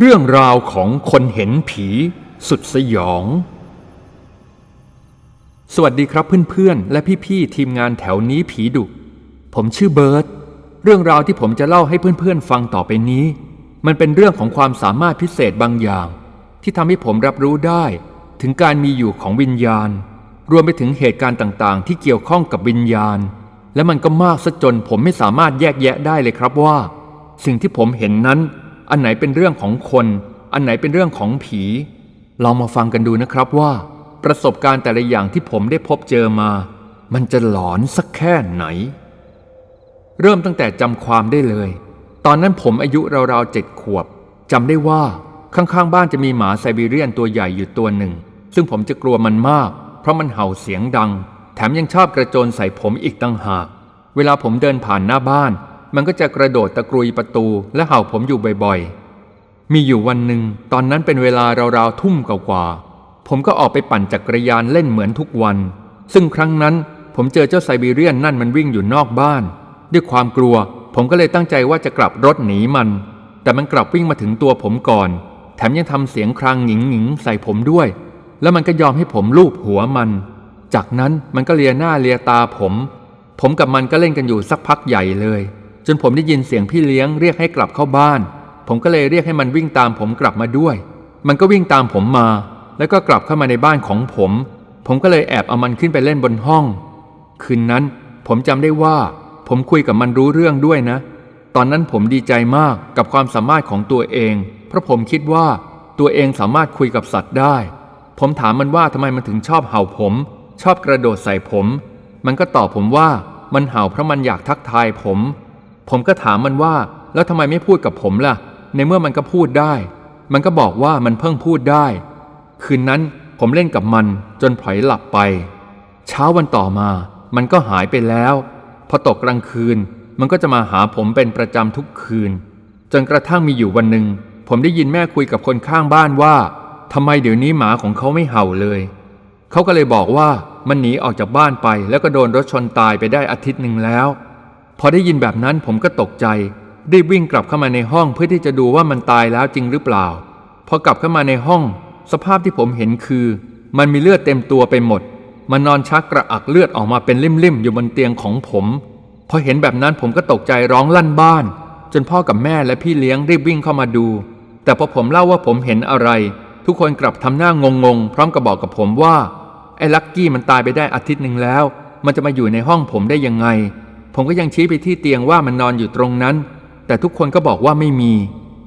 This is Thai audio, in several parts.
เรื่องราวของคนเห็นผีสุดสยอง สวัสดีครับเพื่อนๆ และพี่ๆ ทีมงานแถวนี้ผีดุ ผมชื่อเบิร์ต เรื่องราวที่ผมจะเล่าให้เพื่อนๆ ฟังต่อไปนี้ มันเป็นเรื่องของความสามารถพิเศษบางอย่าง ที่ทำให้ผมรับรู้ได้ ถึงการมีอยู่ของวิญญาณ รวมไปถึงเหตุการณ์ต่างๆ ที่เกี่ยวข้องกับวิญญาณ และมันก็มากซะจนผมไม่สามารถแยกแยะได้เลยครับว่า สิ่งที่ผมเห็นนั้น อันไหนเป็นเรื่องของคน อันไหนเป็นเรื่องของผี ลองมาฟังกันดูนะครับว่า ประสบการณ์แต่ละอย่างที่ผมได้พบเจอมา มันจะหลอนสักแค่ไหน เริ่มตั้งแต่จำความได้เลย ตอนนั้นผมอายุราวๆเจ็ดขวบจำได้ว่าข้างๆบ้านจะมีหมาไซบีเรียนตัวใหญ่อยู่ตัวหนึ่ง ซึ่งผมจะกลัวมันมาก เพราะมันเห่าเสียงดัง แถมยังชอบกระโจนใส่ผมอีกต่างหาก เวลาผมเดินผ่านหน้าบ้าน มันก็จะกระโดดตะกรุยประตูและเห่าผมอยู่บ่อยๆ มีอยู่วันหนึ่งตอนนั้นเป็นเวลาราวๆทุ่มกว่าๆผมก็ออกไปปั่นจักรยานเล่นเหมือนทุกวัน ซึ่งครั้งนั้นผมเจอเจ้าไซบีเรียนนั่นมันวิ่งอยู่นอกบ้าน ด้วยความกลัว ผมก็เลยตั้งใจว่าจะกลับรถหนีมัน แต่มันกลับวิ่งมาถึงตัวผมก่อน แถมยังทำเสียงครางหงิงหงิงใส่ผมด้วย แล้วมันก็ยอมให้ผมลูบหัวมัน จากนั้นมันก็เลียหน้าเลียตาผม ผมกับมันก็เล่นกันอยู่สักพักใหญ่เลย จนผมได้ยินเสียงพี่เลี้ยงเรียกให้กลับเข้าบ้าน ผมก็เลยเรียกให้มันวิ่งตามผมกลับมาด้วย มันก็วิ่งตามผมมา แล้วก็กลับเข้ามาในบ้านของผม ผมก็เลยแอบเอามันขึ้นไปเล่นบนห้อง คืนนั้นผมจำได้ว่า ผมคุยกับมันรู้เรื่องด้วยนะ ตอนนั้นผมดีใจมากกับความสามารถของตัวเอง เพราะผมคิดว่าตัวเองสามารถคุยกับสัตว์ได้ ผมถามมันว่าทำไมมันถึงชอบเห่าผม ชอบกระโดดใส่ผม มันก็ตอบผมว่ามันเห่าเพราะมันอยากทักทายผม ผมก็ถามมันว่า แล้วทำไมไม่พูดกับผมล่ะ ในเมื่อมันก็พูดได้ มันก็บอกว่ามันเพิ่งพูดได้ คืนนั้นผมเล่นกับมันจนพลอยหลับไป เช้าวันต่อมา มันก็หายไปแล้ว พอตกกลางคืน มันก็จะมาหาผมเป็นประจำทุกคืน จนกระทั่งมีอยู่วันหนึ่งผมได้ยินแม่คุยกับคนข้างบ้านว่าทำไมเดี๋ยวนี้หมาของเขาไม่เห่าเลย เขาก็เลยบอกว่ามันหนีออกจากบ้านไปแล้วก็โดนรถชนตายไปได้อาทิตย์หนึ่งแล้ว พอได้ยินแบบนั้นผมก็ตกใจรีบวิ่งกลับเข้ามาในห้องเพื่อที่จะดูว่ามันตายแล้วจริงหรือเปล่า พอกลับเข้ามาในห้อง สภาพที่ผมเห็นคือ มันมีเลือดเต็มตัวไปหมด มันนอนชักกระอักเลือดออกมาเป็นลิ่มๆ อยู่บนเตียงของผม พอเห็นแบบนั้นผมก็ตกใจร้องลั่นบ้าน จนพ่อกับแม่และพี่เลี้ยงรีบวิ่งเข้ามาดู แต่พอผมเล่าว่าผมเห็นอะไร ทุกคนกลับทำหน้างงๆ พร้อมกับบอกกับผมว่าไอ้ลักกี้มันตายไปได้อาทิตย์หนึ่งแล้ว มันจะมาอยู่ในห้องผมได้ยังไง ผมก็ยังชี้ไปที่เตียงว่ามันนอนอยู่ตรงนั้น แต่ทุกคนก็บอกว่าไม่มี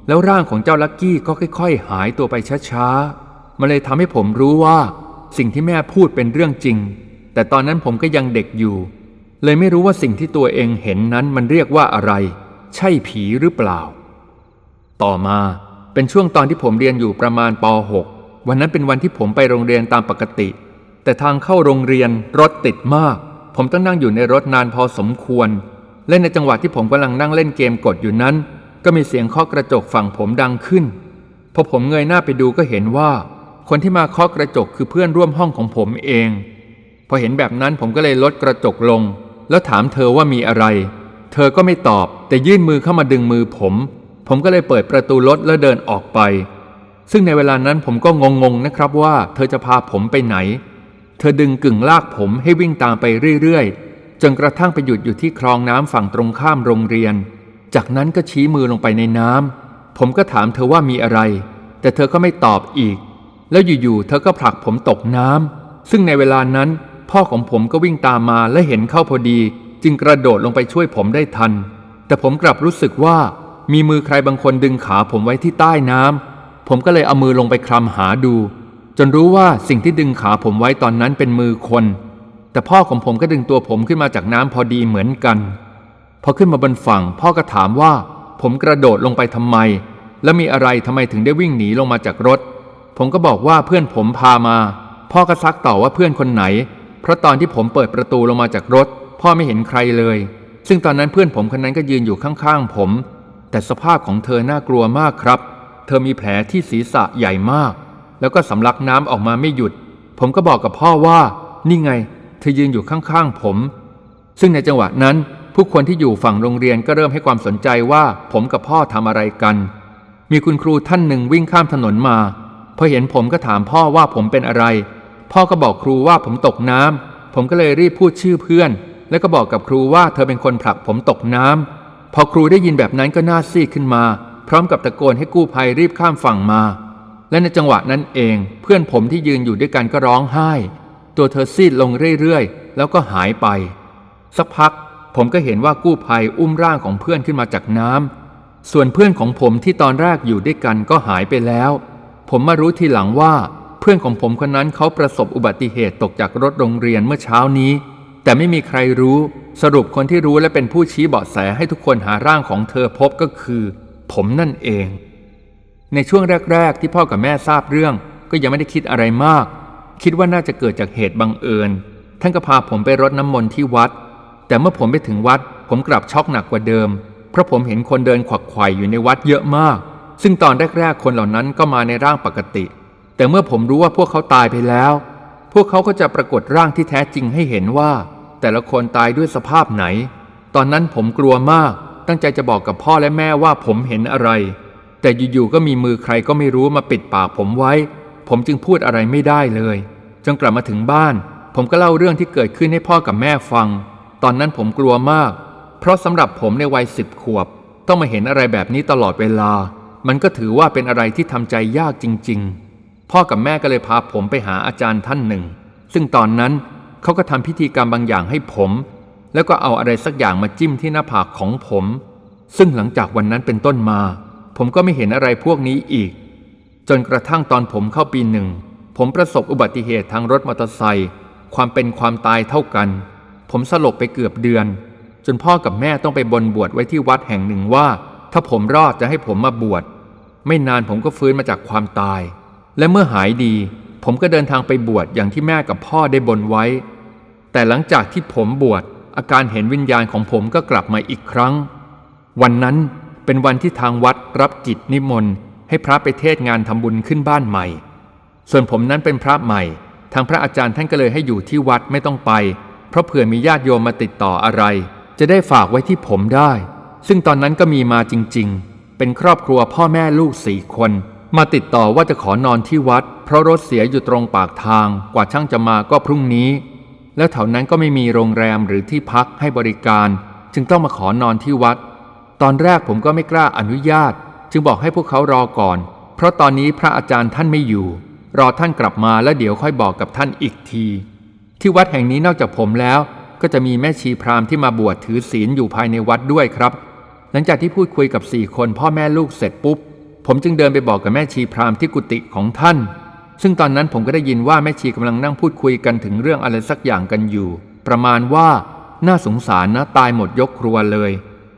แล้วร่างของเจ้าลักกี้ก็ค่อย ๆ หายตัวไปช้าๆ มันเลยทำให้ผมรู้ว่า สิ่งที่แม่พูดเป็นเรื่องจริง แต่ตอนนั้นผมก็ยังเด็กอยู่ เลยไม่รู้ว่าสิ่งที่ตัวเองเห็นนั้นมันเรียกว่าอะไร ใช่ผีหรือเปล่า ต่อมาเป็นช่วงตอนที่ผมเรียนอยู่ประมาณป .6 วันนั้นเป็นวันที่ผมไปโรงเรียนตามปกติ แต่ทางเข้าโรงเรียนรถติดมาก ผมต้องนั่งอยู่ในรถนานพอสมควร และในจังหวะที่ผมกำลังนั่งเล่นเกมกดอยู่นั้น ก็มีเสียงเคาะกระจกฝั่งผมดังขึ้น พอผมเงยหน้าไปดูก็เห็นว่า คนที่มาเคาะกระจกคือเพื่อนร่วมห้องของผมเอง พอเห็นแบบนั้นผมก็เลยลดกระจกลง แล้วถามเธอว่ามีอะไร เธอก็ไม่ตอบ แต่ยื่นมือเข้ามาดึงมือผม ผมก็เลยเปิดประตูรถแล้วเดินออกไป ซึ่งในเวลานั้นผมก็งงๆนะครับว่า เธอจะพาผมไปไหน เธอดึงกึ่งลากผมให้วิ่งตามไปเรื่อยๆ จนกระทั่งไปหยุดอยู่ที่คลองน้ำฝั่งตรงข้ามโรงเรียน จากนั้นก็ชี้มือลงไปในน้ำ ผมก็ถามเธอว่ามีอะไร แต่เธอก็ไม่ตอบอีก แล้วอยู่ๆ เธอก็ผลักผมตกน้ำ ซึ่งในเวลานั้น พ่อของผมก็วิ่งตามมาและเห็นเข้าพอดี จึงกระโดดลงไปช่วยผมได้ทัน แต่ผมกลับรู้สึกว่ามีมือใครบางคนดึงขาผมไว้ที่ใต้น้ำ ผมก็เลยเอามือลงไปคลำหาดู จนรู้ว่าสิ่งที่ดึงขาผมไว้ตอนนั้นเป็นมือคน แต่พ่อของผมก็ดึงตัวผมขึ้นมาจากน้ำพอดีเหมือนกัน พอขึ้นมาบนฝั่ง พ่อก็ถามว่า ผมกระโดดลงไปทำไม และมีอะไรทำไมถึงได้วิ่งหนีลงมาจากรถ ผมก็บอกว่าเพื่อนผมพามา พ่อก็ซักต่อว่าเพื่อนคนไหน เพราะตอนที่ผมเปิดประตูลงมาจากรถ พ่อไม่เห็นใครเลย ซึ่งตอนนั้นเพื่อนผมคนนั้นก็ยืนอยู่ข้างๆผม แต่สภาพของเธอน่ากลัวมากครับ เธอมีแผลที่ศีรษะใหญ่มาก แล้วก็สำลักน้ำออกมาไม่หยุด ผมก็บอกกับพ่อว่า นี่ไง เธอยืนอยู่ข้างๆผม ซึ่งในจังหวะนั้น ผู้คนที่อยู่ฝั่งโรงเรียนก็เริ่มให้ความสนใจว่าผมกับพ่อทำอะไรกัน มีคุณครูท่านหนึ่งวิ่งข้ามถนนมาพอเห็นผมก็ถามพ่อว่าผมเป็นอะไร พ่อก็บอกครูว่าผมตกน้ำผมก็เลยรีบพูดชื่อเพื่อน แล้วก็บอกกับครูว่าเธอเป็นคนผลักผมตกน้ำพอครูได้ยินแบบนั้นก็หน้าซีดขึ้นมา พร้อมกับตะโกนให้กู้ภัยรีบข้ามฝั่งมา และในจังหวะนั้นเองเพื่อนผมที่ยืนอยู่ด้วยกันก็ร้องไห้ ตัวเธอซีดลงเรื่อยๆ แล้วก็หายไป สักพักผมก็เห็นว่ากู้ภัยอุ้มร่างของเพื่อนขึ้นมาจากน้ำส่วนเพื่อนของผมที่ตอนแรกอยู่ด้วยกันก็หายไปแล้ว ผมมารู้ทีหลังว่า เพื่อนของผมคนนั้นเขาประสบอุบัติเหตุตกจากรถโรงเรียนเมื่อเช้านี้ แต่ไม่มีใครรู้สรุปคนที่รู้และเป็นผู้ชี้เบาะแสให้ทุกคนหาร่างของเธอพบก็คือ ผมนั่นเอง ในช่วงแรก ๆ ที่พ่อกับแม่ทราบเรื่อง ก็ยังไม่ได้คิดอะไรมาก คิดว่าน่าจะเกิดจากเหตุบังเอิญ ท่านก็พาผมไปรดน้ำมนต์ที่วัด แต่เมื่อผมไปถึงวัด ผมกลับช็อกหนักกว่าเดิม เพราะผมเห็นคนเดินขวักไขว่อยู่ในวัดเยอะมาก ซึ่งตอนแรก ๆ คนเหล่านั้นก็มาในร่างปกติ แต่เมื่อผมรู้ว่าพวกเขาตายไปแล้ว พวกเขาก็จะปรากฏร่างที่แท้จริงให้เห็นว่า แต่ละคนตายด้วยสภาพไหน ตอนนั้นผมกลัวมาก ตั้งใจจะบอกกับพ่อและแม่ว่าผมเห็นอะไร แต่อยู่ๆก็มีมือใครก็ไม่รู้มาปิดปากผมไว้ ผมจึงพูดอะไรไม่ได้เลย จนกลับมาถึงบ้าน ผมก็เล่าเรื่องที่เกิดขึ้นให้พ่อกับแม่ฟัง ตอนนั้นผมกลัวมาก เพราะสำหรับผมในวัยสิบขวบ ต้องมาเห็นอะไรแบบนี้ตลอดเวลา มันก็ถือว่าเป็นอะไรที่ทำใจยากจริง ๆ พ่อกับแม่ก็เลยพาผมไปหาอาจารย์ท่านหนึ่ง ซึ่งตอนนั้นเขาก็ทำพิธีกรรมบางอย่างให้ผม แล้วก็เอาอะไรสักอย่างมาจิ้มที่หน้าผากของผม ซึ่งหลังจากวันนั้นเป็นต้นมา ผมก็ไม่เห็นอะไรพวกนี้อีก จนกระทั่งตอนผมเข้าปีหนึ่ง ผมประสบอุบัติเหตุทางรถมอเตอร์ไซค์ความเป็นความตายเท่ากัน ผมสลบไปเกือบเดือน จนพ่อกับแม่ต้องไปบนบวชไว้ที่วัดแห่งหนึ่งว่า ถ้าผมรอดจะให้ผมมาบวชไม่นานผมก็ฟื้นมาจากความตาย และเมื่อหายดี ผมก็เดินทางไปบวชอย่างที่แม่กับพ่อได้บนไว้ แต่หลังจากที่ผมบวชอาการเห็นวิญญาณของผมก็กลับมาอีกครั้ง วันนั้น เป็นวันที่ทางวัดรับกิจนิมนต์ให้พระไปเทศงานทำบุญขึ้นบ้านใหม่ ส่วนผมนั้นเป็นพระใหม่ ทางพระอาจารย์ท่านก็เลยให้อยู่ที่วัดไม่ต้องไป เพราะเผื่อมีญาติโยมมาติดต่ออะไร จะได้ฝากไว้ที่ผมได้ ซึ่งตอนนั้นก็มีมาจริง ๆ เป็นครอบครัวพ่อแม่ลูกสี่คน มาติดต่อว่าจะขอนอนที่วัด เพราะรถเสียอยู่ตรงปากทาง กว่าช่างจะมาก็พรุ่งนี้ แล้วแถวนั้นก็ไม่มีโรงแรมหรือที่พักให้บริการ จึงต้องมาขอนอนที่วัด ตอนแรกผมก็ไม่กล้าอนุญาต จึงบอกให้พวกเขารอก่อน เพราะตอนนี้พระอาจารย์ท่านไม่อยู่ รอท่านกลับมาแล้วเดี๋ยวค่อยบอกกับท่านอีกที ที่วัดแห่งนี้นอกจากผมแล้ว ก็จะมีแม่ชีพราหมณ์ที่มาบวชถือศีลอยู่ภายในวัดด้วยครับ หลังจากที่พูดคุยกับสี่คนพ่อแม่ลูกเสร็จปุ๊บ ผมจึงเดินไปบอกกับแม่ชีพราหมณ์ที่กุฏิของท่าน ซึ่งตอนนั้นผมก็ได้ยินว่าแม่ชีกำลังนั่งพูดคุยกันถึงเรื่องอะไรสักอย่างกันอยู่ ประมาณว่าน่าสงสารนะตายหมดยกครัวเลย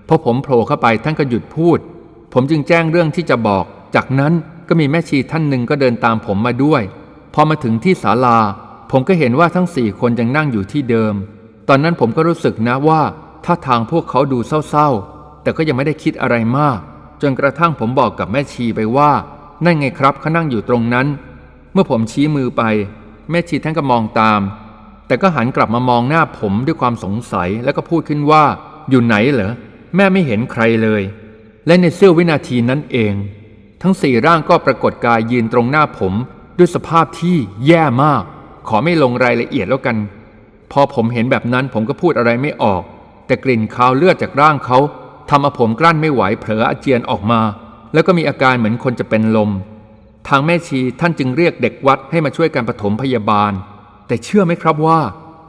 พอผมโผล่เข้าไปท่านก็หยุดพูด ผมจึงแจ้งเรื่องที่จะบอก จากนั้นก็มีแม่ชีท่านหนึ่งก็เดินตามผมมาด้วย พอมาถึงที่ศาลา ผมก็เห็นว่าทั้งสี่คนยังนั่งอยู่ที่เดิม ตอนนั้นผมก็รู้สึกนะว่าท่าทางพวกเขาดูเศร้าๆ แต่ก็ยังไม่ได้คิดอะไรมาก จนกระทั่งผมบอกกับแม่ชีไปว่า นั่นไงครับเขานั่งอยู่ตรงนั้น เมื่อผมชี้มือไป แม่ชีท่านก็มองตาม แต่ก็หันกลับมามองหน้าผมด้วยความสงสัยแล้วก็พูดขึ้นว่า อยู่ไหนเหรอ แม่ไม่เห็นใครเลย และในเสี้ยววินาทีนั้นเอง ทั้งสี่ร่างก็ปรากฏกายยืนตรงหน้าผมด้วยสภาพที่แย่มาก ขอไม่ลงรายละเอียดแล้วกัน พอผมเห็นแบบนั้นผมก็พูดอะไรไม่ออก แต่กลิ่นคาวเลือดจากร่างเขาทำเอาผมกลั้นไม่ไหวเผลออาเจียนออกมา แล้วก็มีอาการเหมือนคนจะเป็นลม ทางแม่ชีท่านจึงเรียกเด็กวัดให้มาช่วยกันปฐมพยาบาล แต่เชื่อไหมครับว่า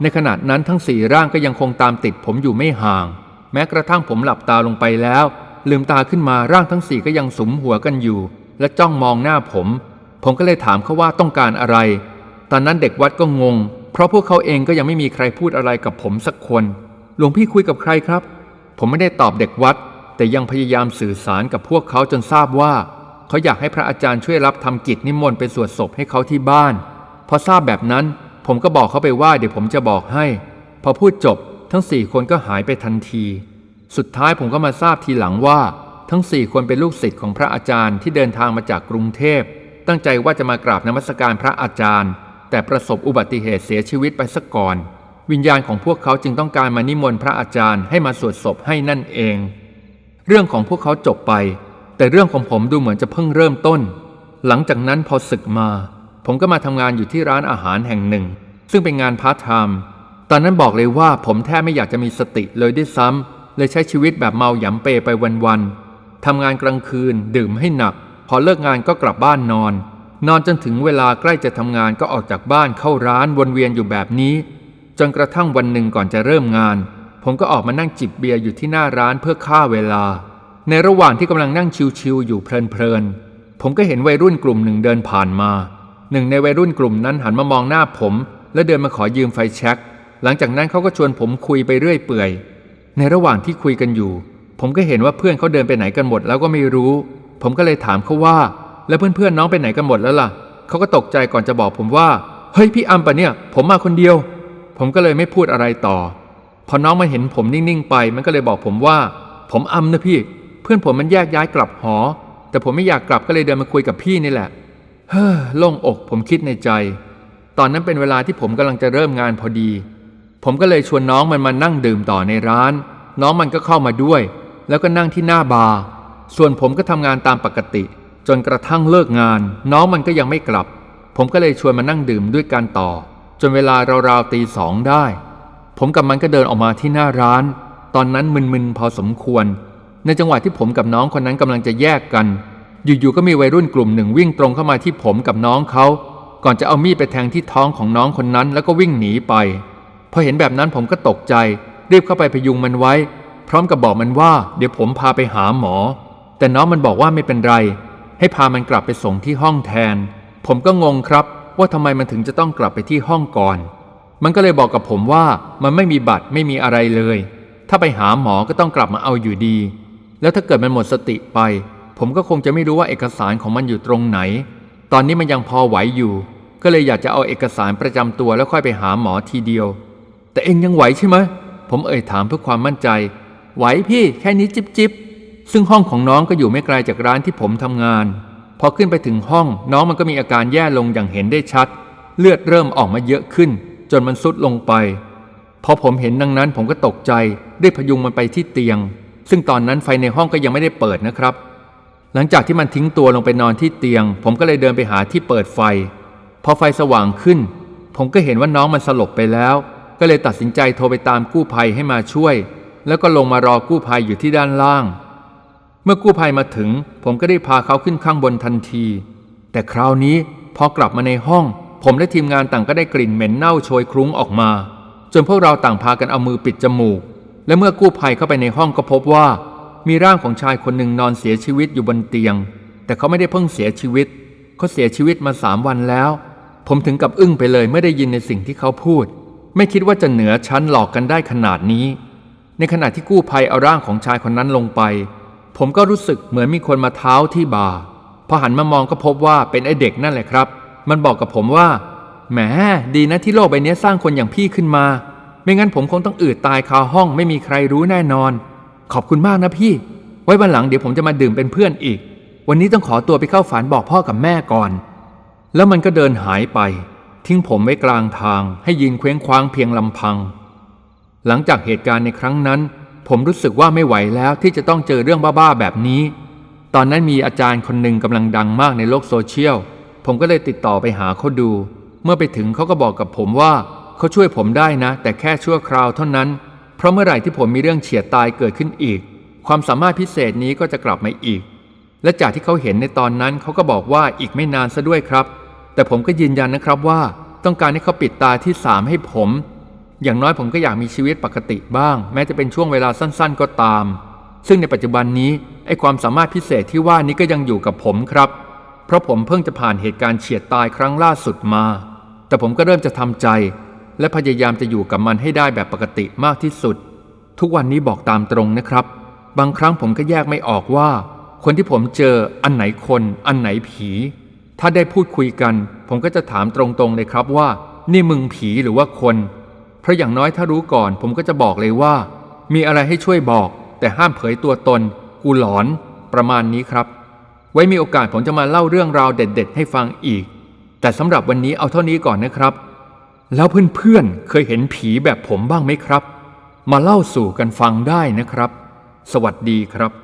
ในขณะนั้นทั้งสี่ร่างก็ยังคงตามติดผมอยู่ไม่ห่าง แม้กระทั่งผมหลับตาลงไปแล้ว ลืมตาขึ้นมาร่างทั้งสี่ก็ยังสมหัวกันอยู่ และจ้องมองหน้าผม ผมก็เลยถามเขาว่าต้องการอะไร ตอนนั้นเด็กวัดก็งง เพราะพวกเขาเองก็ยังไม่มีใครพูดอะไรกับผมสักคน หลวงพี่คุยกับใครครับ ผมไม่ได้ตอบเด็กวัด แต่ยังพยายามสื่อสารกับพวกเขาจนทราบว่า เขาอยากให้พระอาจารย์ช่วยรับทำกิจนิมนต์ไปสวดศพให้เขาที่บ้าน พอทราบแบบนั้น ผมก็บอกเขาไปว่าเดี๋ยวผมจะบอกให้ พอพูดจบ ทั้งสี่คนก็หายไปทันที สุดท้ายผมก็มาทราบทีหลังว่า ทั้งสี่คนเป็นลูกศิษย์ของพระอาจารย์ที่เดินทางมาจากกรุงเทพ ตั้งใจว่าจะมากราบนมัสการพระอาจารย์ แต่ประสบอุบัติเหตุเสียชีวิตไปซะก่อน วิญญาณของพวกเขาจึงต้องการมานิมนต์พระอาจารย์ให้มาสวดศพให้นั่นเอง เรื่องของพวกเขาจบไป แต่แต่เรื่องของผมดูเหมือนจะเพิ่งเริ่มต้น หลังจากนั้นพอศึกมา ผมก็มาทำงานอยู่ที่ร้านอาหารแห่งหนึ่ง ซึ่งเป็นงานพาร์ทไทม์ ตอนนั้นบอกเลยว่าผมแทบไม่อยากจะมีสติเลยด้วยซ้ำเลยใช้ชีวิตแบบเมาหยำเปไปวันๆทำงานกลางคืน ดื่มให้หนัก พอเลิกงานก็กลับบ้านนอน นอนจนถึงเวลาใกล้จะทำงานก็ออกจากบ้านเข้าร้านวนเวียนอยู่แบบนี้ จนกระทั่งวันหนึ่งก่อนจะเริ่มงาน ผมก็ออกมานั่งจิบเบียร์อยู่ที่หน้าร้านเพื่อฆ่าเวลา ในระหว่างที่กำลังนั่งชิวๆอยู่เพลินๆผมก็เห็นวัยรุ่นกลุ่มหนึ่งเดินผ่านมาหนึ่งในวัยรุ่นกลุ่มนั้นหันมามองหน้าผม และเดินมาขอยืมไฟแช็ก หลังจากนั้นเขาก็ชวนผมคุยไปเรื่อยเปื่อย ในระหว่างที่คุยกันอยู่ ผมก็เห็นว่าเพื่อนเขาเดินไปไหนกันหมดแล้วก็ไม่รู้ ผมก็เลยถามเขาว่า แล้วเพื่อนๆน้องไปไหนกันหมดแล้วล่ะเขาก็ตกใจก่อนจะบอกผมว่า เฮ้ยพี่อัมปะเนี่ย ผมมาคนเดียว ผมก็เลยไม่พูดอะไรต่อ พอน้องมาเห็นผมนิ่งๆไป มันก็เลยบอกผมว่า ผมอัมนะพี่ เพื่อนผมมันแยกย้ายกลับหอ แต่ผมไม่อยากกลับก็เลยเดินมาคุยกับพี่นี่แหละ เฮ้อโล่งอกผมคิดในใจ ตอนนั้นเป็นเวลาที่ผมกำลังจะเริ่มงานพอดี ผมก็เลยชวนน้องมันมานั่งดื่มต่อในร้าน น้องมันก็เข้ามาด้วย แล้วก็นั่งที่หน้าบาร์ส่วนผมก็ทำงานตามปกติ จนกระทั่งเลิกงาน น้องมันก็ยังไม่กลับ ผมก็เลยชวนมานั่งดื่มด้วยกันต่อ จนเวลาราวๆตีสองได้ ผมกับมันก็เดินออกมาที่หน้าร้าน ตอนนั้นมึนๆพอสมควร ในจังหวะที่ผมกับน้องคนนั้นกำลังจะแยกกัน อยู่ๆก็มีวัยรุ่นกลุ่มหนึ่งวิ่งตรงเข้ามาที่ผมกับน้องเขาก่อนจะเอามีดไปแทงที่ท้องของน้องคนนั้น แล้วก็วิ่งหนีไป พอเห็นแบบนั้นผมก็ตกใจ รีบเข้าไปพยุงมันไว้ พร้อมกับบอกมันว่า เดี๋ยวผมพาไปหาหมอ แต่น้องมันบอกว่าไม่เป็นไร ให้พามันกลับไปส่งที่ห้องแทน ผมก็งงครับ ว่าทำไมมันถึงจะต้องกลับไปที่ห้องก่อน มันก็เลยบอกกับผมว่ามันไม่มีบัตรไม่มีอะไรเลย ถ้าไปหาหมอก็ต้องกลับมาเอาอยู่ดี แล้วถ้าเกิดมันหมดสติไป ผมก็คงจะไม่รู้ว่าเอกสารของมันอยู่ตรงไหน ตอนนี้มันยังพอไหวอยู่ ก็เลยอยากจะเอาเอกสารประจำตัวแล้วค่อยไปหาหมอทีเดียว แต่เองยังไหวใช่ไหมผมเอ่ยถามเพื่อความมั่นใจ ไหวพี่แค่นี้จิบจิบซึ่งห้องของน้องก็อยู่ไม่ไกลจากร้านที่ผมทำงาน พอขึ้นไปถึงห้องน้องมันก็มีอาการแย่ลงอย่างเห็นได้ชัด เลือดเริ่มออกมาเยอะขึ้น จนมันซุดลงไป พอผมเห็นดังนั้นผมก็ตกใจได้พยุงมันไปที่เตียง ซึ่งตอนนั้นไฟในห้องก็ยังไม่ได้เปิดนะครับ หลังจากที่มันทิ้งตัวลงไปนอนที่เตียง ผมก็เลยเดินไปหาที่เปิดไฟ พอไฟสว่างขึ้น ผมก็เห็นว่าน้องมันสลบไปแล้ว ก็เลยตัดสินใจโทรไปตามกู้ภัยให้มาช่วย แล้วก็ลงมารอกู้ภัยอยู่ที่ด้านล่าง เมื่อกู้ภัยมาถึง ผมก็ได้พาเขาขึ้นข้างบนทันที แต่คราวนี้พอกลับมาในห้อง ผมและทีมงานต่างก็ได้กลิ่นเหม็นเน่าโชยคลุ้งออกมา จนพวกเราต่างพากันเอามือปิดจมูก และเมื่อกู้ภัยเข้าไปในห้องก็พบว่า มีร่างของชายคนหนึ่งนอนเสียชีวิตอยู่บนเตียง แต่เขาไม่ได้เพิ่งเสียชีวิตเขาเสียชีวิตมาสามวันแล้ว ผมถึงกับอึ้งไปเลยเมื่อได้ยินในสิ่งที่เขาพูด ไม่คิดว่าจะเหนือชั้นหลอกกันได้ขนาดนี้ ในขณะที่กู้ภัยเอาร่างของชายคนนั้นลงไป ผมก็รู้สึกเหมือนมีคนมาเท้าที่บ่าพอหันมามองก็พบว่าเป็นไอเด็กนั่นแหละครับ มันบอกกับผมว่า แหม ดีนะที่โลกใบนี้สร้างคนอย่างพี่ขึ้นมา ไม่งั้นผมคงต้องอืดตายคาห้องไม่มีใครรู้แน่นอน ขอบคุณมากนะพี่ ไว้วันหลังเดี๋ยวผมจะมาดื่มเป็นเพื่อนอีก วันนี้ต้องขอตัวไปเข้าฝันบอกพ่อกับแม่ก่อน แล้วมันก็เดินหายไป ทิ้งผมไว้กลางทางให้ยืนเคว้งคว้างเพียงลำพัง หลังจากเหตุการณ์ในครั้งนั้น ผมรู้สึกว่าไม่ไหวแล้วที่จะต้องเจอเรื่องบ้าๆแบบนี้ ตอนนั้นมีอาจารย์คนหนึ่งกำลังดังมากในโลกโซเชียล ผมก็เลยติดต่อไปหาเขาดู เมื่อไปถึงเขาก็บอกกับผมว่าเขาช่วยผมได้นะ แต่แค่ชั่วคราวเท่านั้น เพราะเมื่อไหร่ที่ผมมีเรื่องเฉียดตายเกิดขึ้นอีก ความสามารถพิเศษนี้ก็จะกลับมาอีก และจากที่เขาเห็นในตอนนั้นเขาก็บอกว่าอีกไม่นานซะด้วยครับ แต่ผมก็ยืนยันนะครับว่าต้องการให้เขาปิดตาที่สามให้ผม อย่างน้อยผมก็อยากมีชีวิตปกติบ้าง แม้จะเป็นช่วงเวลาสั้น ๆ ก็ตาม ซึ่งในปัจจุบันนี้ไอ้ความสามารถพิเศษที่ว่านี้ก็ยังอยู่กับผมครับ เพราะผมเพิ่งจะผ่านเหตุการณ์เฉียดตายครั้งล่าสุดมา แต่ผมก็เริ่มจะทำใจ และพยายามจะอยู่กับมันให้ได้แบบปกติมากที่สุด ทุกวันนี้บอกตามตรงนะครับ บางครั้งผมก็แยกไม่ออกว่า คนที่ผมเจออันไหนคน อันไหนผี ถ้าได้พูดคุยกัน ผมก็จะถามตรงๆเลยครับว่า นี่มึงผีหรือว่าคน เพราะอย่างน้อยถ้ารู้ก่อน ผมก็จะบอกเลยว่า มีอะไรให้ช่วยบอก แต่ห้ามเผยตัวตน กูหลอน ประมาณนี้ครับ ไว้มีโอกาสผมจะมาเล่าเรื่องราวเด็ด ๆ ให้ฟังอีก แต่สำหรับวันนี้เอาเท่านี้ก่อนนะครับ แล้วเพื่อนๆเคยเห็นผีแบบผมบ้างไหมครับ มาเล่าสู่กันฟังได้นะครับ สวัสดีครับ